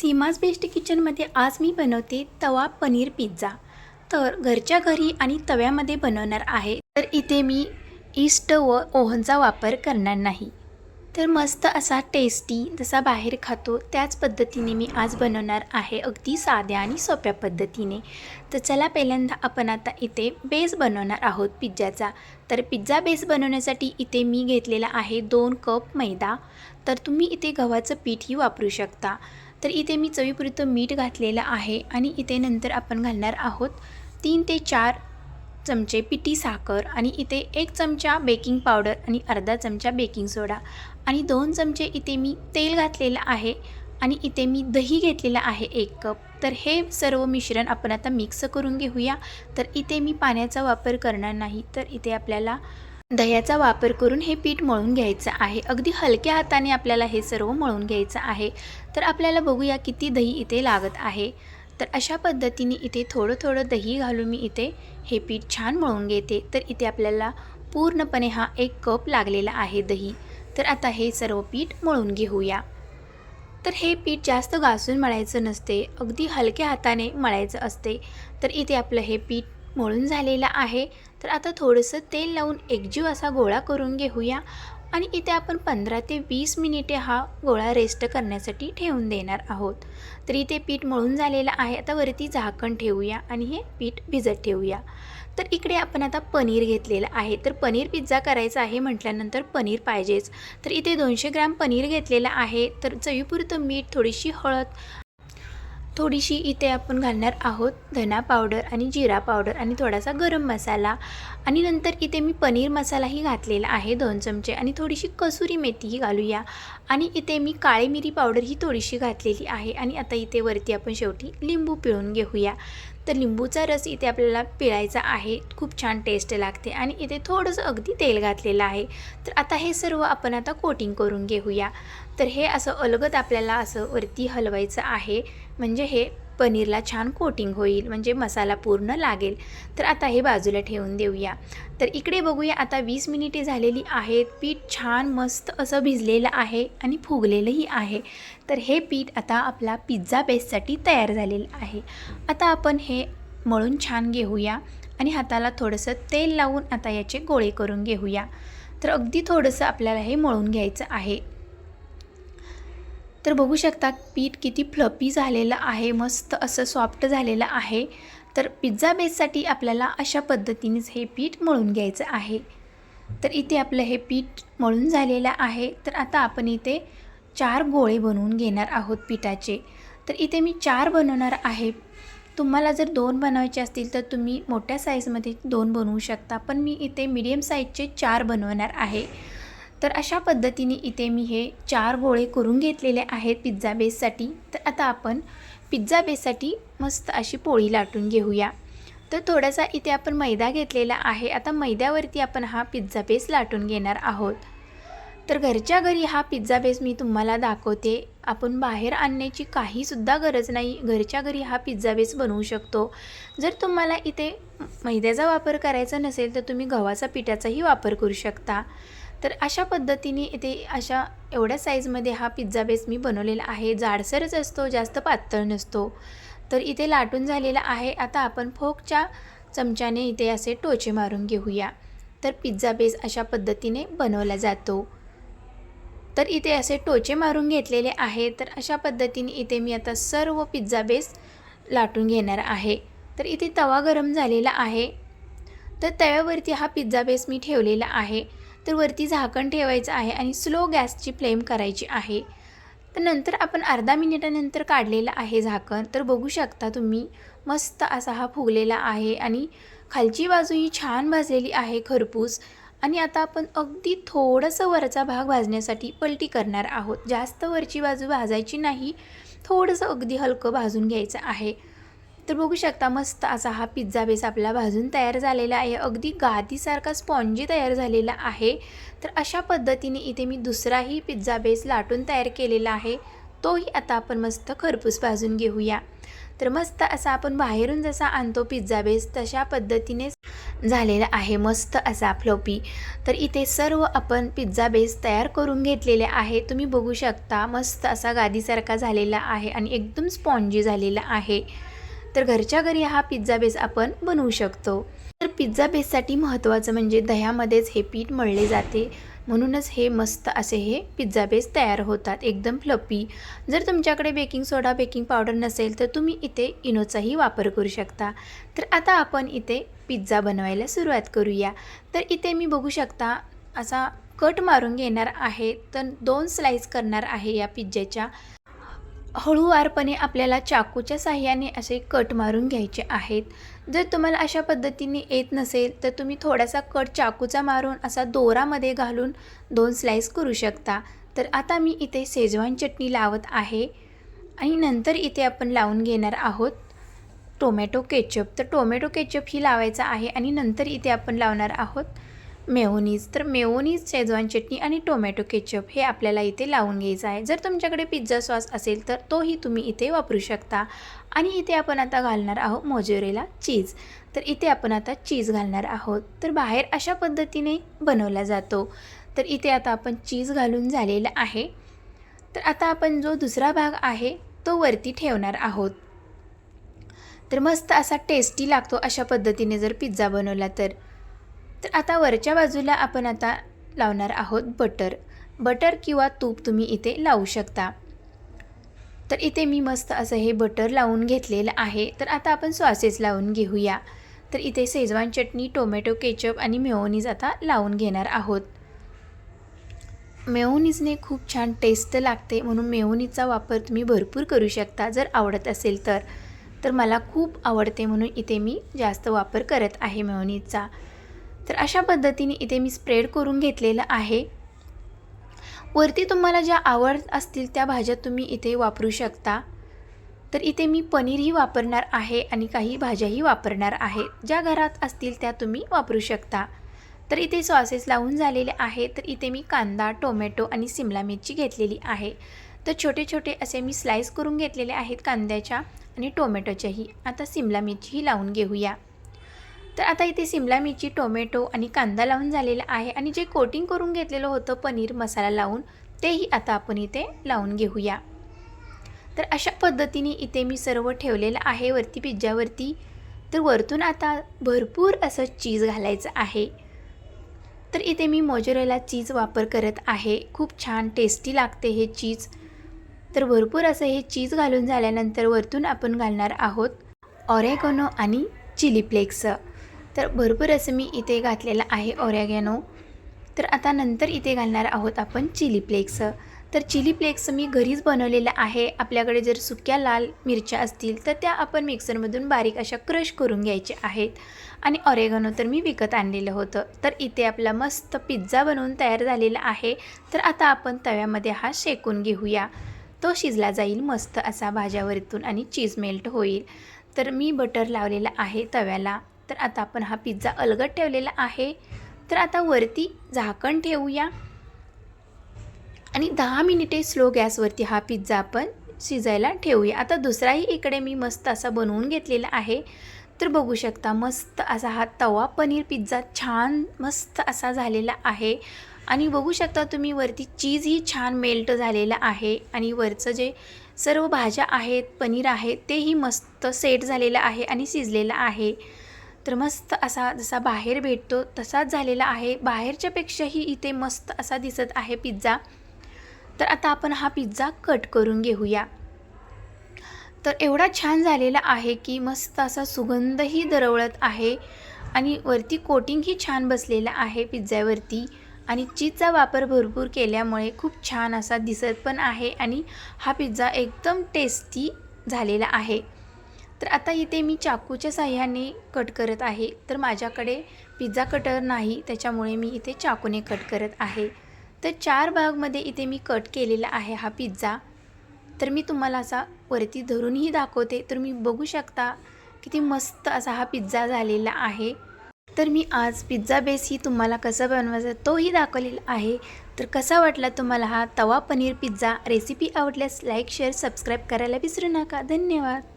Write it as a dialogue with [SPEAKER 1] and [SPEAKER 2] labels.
[SPEAKER 1] Seema's best किचनमध्ये आज मी बनवते तवा पनीर पिझ्झा. तर घरच्या घरी आणि तव्यामध्ये बनवणार आहे. तर इथे मी ईस्ट व ओव्हनचा वापर करणार नाही. तर मस्त असा टेस्टी जसा बाहेर खातो त्याच पद्धतीने मी आज बनवणार आहे अगदी साध्या आणि सोप्या पद्धतीने. तर चला पहिल्यांदा आपण आता इथे बेस बनवणार आहोत पिझ्झाचा. तर पिझ्झा बेस बनवण्यासाठी इथे मी घेतलेला आहे दोन कप मैदा. तर तुम्ही इथे गव्हाचं पीठही वापरू शकता. तर इथे मी चवीपुरतं मीठ घातलेलं आहे आणि इथे नंतर आपण घालणार आहोत तीन ते चार चमचे पिठी साखर आणि इथे एक चमचा बेकिंग पावडर आणि अर्धा चमचा बेकिंग सोडा. आणि दोन चमचे इथे मी तेल घातलेलं आहे आणि इथे मी दही घेतलेलं आहे एक कप. तर हे सर्व मिश्रण आपण आता मिक्स करून घेऊया. तर इथे मी पाण्याचा वापर करणार नाही. तर इथे आपल्याला दह्याचा वापर करून हे पीठ मळून घ्यायचं आहे. अगदी हलक्या हाताने आपल्याला हे सर्व मळून घ्यायचं आहे. तर आपल्याला बघूया किती दही इथे लागत आहे. तर अशा पद्धतीने इथे थोडं थोडं दही घालून मी इथे हे पीठ छान मळून घेते. तर इथे आपल्याला पूर्णपणे हा एक कप लागलेला आहे दही. तर आता हे सर्व पीठ मळून घेऊया. तर हे पीठ जास्त घासून मळायचं नसते. अगदी हलक्या हाताने मळायचं असते. तर इथे आपलं हे पीठ मळून झालेलं आहे. तर आता थोडंसं तेल लावून एकजीव असा गोळा करून घेऊया आणि इथे आपण पंधरा ते वीस मिनिटे हा गोळा रेस्ट करण्यासाठी ठेवून देणार आहोत. तर इथे पीठ मळून झालेलं आहे. आता वरती झाकण ठेवूया आणि हे पीठ भिजत ठेवूया. तर इकडे आपण आता पनीर घेतलेलं आहे. तर पनीर पिझ्झा करायचा आहे म्हटल्यानंतर पनीर पाहिजेच. तर इथे दोनशे ग्रॅम पनीर घेतलेलं आहे. तर चवीपुरतं मीठ थोडीशी हळद थोडीशी इथे आपण घालणार आहोत धना पावडर आणि जिरा पावडर आणि थोडासा गरम मसाला. आणि नंतर इथे मी पनीर मसालाही घातलेला आहे दोन चमचे आणि थोडीशी कसुरी मेथीही घालूया. आणि इथे मी काळी मिरी पावडर ही थोडीशी घातलेली आहे आणि आता इथे वरती आपण शेवटी लिंबू पिळून घेऊया. तर लिंबूचा रस इथे आपल्याला पिळायचा आहे. खूप छान टेस्ट लागते आणि इथे थोडंसं अगदी तेल घातलेलं आहे. तर आता हे सर्व आपण आता कोटिंग करून घेऊया. तर हे असं अलगद आपल्याला असं वरती हलवायचं आहे. म्हणजे हे पनीरला छान कोटिंग होईल म्हणजे मसाला पूर्ण लागेल. तर आता हे बाजूला ठेवून देऊया. तर इकडे बघूया आता वीस मिनिटे झालेली आहेत. पीठ छान मस्त असं भिजलेलं आहे आणि फुगलेलंही आहे. तर हे पीठ आता आपला पिझ्झा बेससाठी तयार झालेलं आहे. आता आपण हे मळून छान घेऊया आणि हाताला थोडंसं तेल लावून आता याचे गोळे करून घेऊया. तर अगदी थोडंसं आपल्याला हे मळून घ्यायचं आहे. तर बघू शकता पीठ किती फ्लपी झालेलं आहे मस्त असं सॉफ्ट झालेलं आहे. तर पिझ्झा बेससाठी आपल्याला अशा पद्धतीनेच हे पीठ मळून घ्यायचं आहे. तर इथे आपलं हे पीठ मळून झालेलं आहे. तर आता आपण इथे चार गोळे बनवून घेणार आहोत पिठाचे. तर इथे मी चार बनवणार आहे. तुम्हाला जर दोन बनवायचे असतील तर तुम्ही मोठ्या साईजमध्ये दोन बनवू शकता. पण मी इथे मीडियम साईजचे चार बनवणार आहे. तर अशा पद्धतीने इथे मी हे चार गोळे करून घेतलेले आहेत पिझ्झा बेससाठी तर आता आपण पिझ्झा बेससाठी मस्त अशी पोळी लाटून घेऊया. तर थोडासा इथे आपण मैदा घेतलेला आहे. आता मैद्यावरती आपण हा पिझ्झा बेस लाटून घेणार आहोत. तर घरच्या घरी हा पिझ्झा बेस मी तुम्हाला दाखवते. आपण बाहेर आणण्याची काहीसुद्धा गरज नाही. घरच्या घरी हा पिझ्झा बेस बनवू शकतो. जर तुम्हाला इथे मैद्याचा वापर करायचा नसेल तर तुम्ही गव्हाचा पिठाचाही वापर करू शकता. तर अशा पद्धतीने इथे अशा एवढ्या साईजमध्ये हा पिझ्झा बेस मी बनवलेला आहे. जाडसरच असतो जास्त पातळ नसतो. तर इथे लाटून झालेला आहे. आता आपण फोकच्या चमच्याने इथे असे टोचे मारून घेऊया. तर पिझ्झा बेस अशा पद्धतीने बनवला जातो. तर इथे असे टोचे मारून घेतलेले आहे. तर अशा पद्धतीने इथे मी आता सर्व पिझ्झा बेस लाटून घेणार आहे. तर इथे तवा गरम झालेला आहे. तर तव्यावरती हा पिझ्झा बेस मी ठेवलेला आहे. तर वरती झाकण ठेवायचं आहे आणि स्लो गॅसची फ्लेम करायची आहे. तर नंतर आपण अर्धा मिनिटानंतर काढलेलं आहे झाकण. तर बघू शकता तुम्ही मस्त असा हा फुगलेला आहे आणि खालची बाजू ही छान भाजलेली आहे खरपूस. आणि आता आपण अगदी थोडंसं वरचा भाग भाजण्यासाठी पलटी करणार आहोत. जास्त वरची बाजू भाजायची नाही थोडंसं अगदी हलकं भाजून घ्यायचं आहे. तर बघू शकता मस्त असा हा पिझ्झा बेस आपला भाजून तयार झालेला आहे. अगदी गादीसारखा स्पॉन्जी तयार झालेला आहे. तर अशा पद्धतीने इथे मी दुसराही पिझ्झा बेस लाटून तयार केलेला आहे. तोही आता आपण मस्त खरपूस भाजून घेऊया. तर मस्त असा आपण बाहेरून जसा आणतो पिझ्झा बेस तशा पद्धतीने झालेला आहे मस्त असा फ्लोपी तर इथे सर्व आपण पिझ्झा बेस तयार करून घेतलेले आहे. तुम्ही बघू शकता मस्त असा गादीसारखा झालेला आहे आणि एकदम स्पॉन्जी झालेला आहे. तर घरच्या घरी हा पिझ्झा बेस आपण बनवू शकतो. तर पिझ्झा बेससाठी महत्त्वाचं म्हणजे दह्यामध्येच हे पीठ मळले जाते. म्हणूनच हे मस्त असे हे पिझ्झा बेस तयार होतात. एकदम फ्लपी जर तुमच्याकडे बेकिंग सोडा बेकिंग पावडर नसेल तर तुम्ही इथे इनोचाही वापर करू शकता. तर आता आपण इथे पिझ्झा बनवायला सुरुवात करूया. तर इथे मी बघू शकता असा कट मारून घेणार आहे. तर दोन स्लाईस करणार आहे या पिझ्झ्याच्या हळूवारपणे आपल्याला चाकूच्या साह्याने असे कट मारून घ्यायचे आहेत. जर तुम्हाला अशा पद्धतीने येत नसेल तर तुम्ही थोडासा कट चाकूचा मारून असा दोरामध्ये घालून दोन स्लाईस करू शकता. तर आता मी इथे शेजवान चटणी लावत आहे. आणि नंतर इथे आपण लावून घेणार आहोत टोमॅटो केचप तर टोमॅटो केचप ही लावायचा आहे आणि नंतर इथे आपण लावणार आहोत मेओनीज तर मेओनीज शेजवान चटणी आणि टोमॅटो केचप हे आपल्याला इथे लावून घ्यायचं आहे. जर तुमच्याकडे पिझ्झा सॉस असेल तर तोही तुम्ही इथे वापरू शकता. आणि इथे आपण आता घालणार आहोत मोजोरेला चीज. तर इथे आपण आता चीज घालणार आहोत. तर बाहेर अशा पद्धतीने बनवला जातो. तर इथे आता आपण चीज घालून झालेला आहे. तर आता आपण जो दुसरा भाग आहे तो वरती ठेवणार आहोत. तर मस्त असा टेस्टी लागतो अशा पद्धतीने जर पिझ्झा बनवला तर. तर आता वरच्या बाजूला आपण आता लावणार आहोत बटर. बटर किंवा तूप तुम्ही इथे लावू शकता. तर इथे मी मस्त असं हे बटर लावून घेतलेलं आहे. तर आता आपण सॉसेस लावून घेऊया. तर इथे शेजवान चटणी टोमॅटो केचप आणि मेओनीज आता लावून घेणार आहोत. मेओनीजने खूप छान टेस्ट लागते म्हणून मेओनीजचा वापर तुम्ही भरपूर करू शकता जर आवडत असेल तर. तर मला खूप आवडते म्हणून इथे मी जास्त वापर करत आहे मेओनीजचा तर अशा पद्धतीने इथे मी स्प्रेड करून घेतलेलं आहे. वरती तुम्हाला ज्या आवड असतील त्या भाज्या तुम्ही इथे वापरू शकता. तर इथे मी पनीरही वापरणार आहे आणि काही भाज्याही वापरणार आहे. ज्या घरात असतील त्या तुम्ही वापरू शकता. तर इथे सॉसेस लावून झालेले आहे. तर इथे मी कांदा टोमॅटो आणि सिमला मिरची घेतलेली आहे. तर छोटे छोटे असे मी स्लाईस करून घेतलेले आहेत कांद्याच्या आणि टोमॅटोच्याही. आता सिमला मिरचीही लावून घेऊया. तर आता इथे सिमला मिरची टोमॅटो आणि कांदा लावून झालेला आहे आणि जे कोटिंग करून घेतलेलं होतं पनीर मसाला लावून तेही आता आपण इथे लावून घेऊया. तर अशा पद्धतीने इथे मी सर्व ठेवलेलं आहे वरती पिझ्झावरती. तर वरतून आता भरपूर असं चीज घालायचं आहे. तर इथे मी मोजरेला चीज वापर करत आहे. खूप छान टेस्टी लागते हे चीज. तर भरपूर असं हे चीज घालून झाल्यानंतर वरतून आपण घालणार आहोत. ऑरेगोनो आणि चिली फ्लेक्स. तर भरपूर असं मी इथे घातलेलं आहे ऑरॅगॅनो तर आता नंतर इथे घालणार आहोत आपण चिली फ्लेक्स तर चिली फ्लेक्स मी घरीच बनवलेलं आहे. आपल्याकडे जर सुक्या लाल मिरच्या असतील तर त्या आपण मिक्सरमधून बारीक अशा क्रश करून घ्यायच्या आहेत. आणि ऑरेगनो तर मी विकत आणलेलं होतं. तर इथे आपला मस्त पिझ्झा बनवून तयार झालेला आहे. तर आता आपण तव्यामध्ये हा शेकून घेऊया. तो शिजला जाईल मस्त असा भाज्यावरतून आणि चीज मेल्ट होईल. तर मी बटर लावलेला आहे तव्याला. तर आता आपण हा पिझ्झा अलगट ठेवलेला आहे. तर आता वरती झाकण ठेवूया. आणि दहा मिनिटे स्लो गॅसवरती हा पिझ्झा आपण शिजायला ठेवूया. आता दुसराही इकडे मी मस्त असा बनवून घेतलेला आहे. तर बघू शकता मस्त असा हा तवा पनीर पिझ्झा छान मस्त असा झालेला आहे. आणि बघू शकता तुम्ही वरती चीजही छान मेल्ट झालेलं आहे. आणि वरचं जे सर्व भाज्या आहेत पनीर आहे तेही मस्त सेट झालेलं आहे आणि शिजलेलं आहे. तर मस्त असा जसा बाहेर भेटतो तसाच झालेला आहे. बाहेरच्यापेक्षाही इथे मस्त असा दिसत आहे पिझ्झा. तर आता आपण हा पिझ्झा कट करून घेऊया. तर एवढा छान झालेला आहे की मस्त असा सुगंधही दरवळत आहे आणि वरती कोटिंगही छान बसलेलं आहे पिझ्झ्यावरती आणि चीजचा वापर भरपूर केल्यामुळे खूप छान असा दिसत पण आहे आणि हा पिझ्झा एकदम टेस्टी झालेला आहे. तर आता इथे मी चाकूच्या साह्याने कट करत आहे. तर माझ्याकडे पिझ्झा कटर नाही त्याच्यामुळे मी इथे चाकूने कट करत आहे. तर चार भागमध्ये इथे मी कट केलेला आहे हा पिझ्झा तर मी तुम्हाला असा वरती धरूनही दाखवते. तर मी बघू शकता किती मस्त असा हा पिझ्झा झालेला आहे. तर मी आज पिझ्झा बेस ही तुम्हाला कसं बनवायचा तोही दाखवलेला आहे. तर कसा वाटला तुम्हाला हा तवा पनीर पिझ्झा रेसिपी आवडल्यास लाईक शेअर सबस्क्राईब करायला विसरू नका. धन्यवाद.